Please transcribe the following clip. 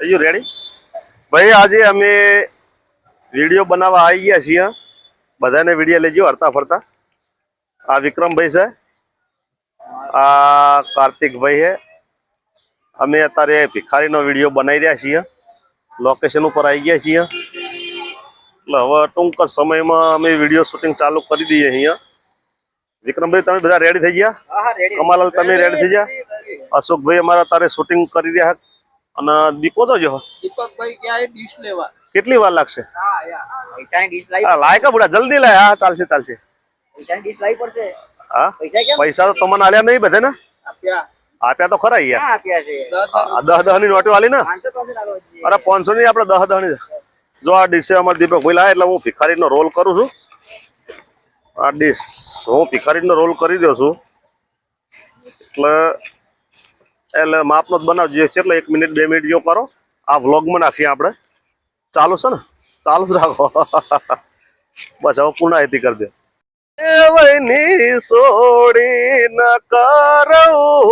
You ready ભાઈ આજે અમે વીડિયો બનાવવા આવી ગયા છીએ. બધાને વીડિયો લેજો હરતા ફરતા. આ વિક્રમભાઈ છે. આ કાર્તિકભાઈ છે. અમે અત્યારે ભિખારીનો વીડિયો બનાવી રહ્યા છીએ. લોકેશન ઉપર આવી ગયા છીએ. એટલે હવે ટૂંક જ સમયમાં અમે વીડિયો શૂટિંગ ચાલુ કરી દઈએ અહીંયા. વિક્રમભાઈ તમે બધા રેડી થઈ ગયા? કમાલાલ તમે રેડી થઈ ગયા? અશોકભાઈ અમારા તારે શૂટિંગ કરી રહ્યા. અને દીપો તો જો. દીપકભાઈ ક્યાં ડીશ લેવા? કેટલી વાર લાગશે? હા પૈસાની ડીશ લાવી લાય કા બુડા જલ્દી લાય. હા ચાલશે ચાલશે. પૈસાની ડીશ લાવી પડશે. હા? પૈસા કેમ? પૈસા તો તમને આલ્યા નહીં બધે ને? આપ્યા. આપ્યા તો ખરા યાર. આપ્યા છે? ની નોટો આલી ને. અરે પાંચસો ની આપણે દહ દહની જો આ ડીશે અમાર દીપે ભાઈ લાય એટલે હું ભિખારીનો રોલ કરું છું. આ ડીશ હું ભિખારીનો રોલ કરી રહ્યો છું. એટલે એટલે માપનો જ બનાવજો એટલે એક મિનિટ, બે મિનિટ જો કરો. આ વ્લોગમાં નાખીએ આપણે. ચાલુ છે ને? ચાલુ જ રાખો. બસ, હવે પૂર્ણાહિતી કરી દે. સોડી ન કરો કુવાર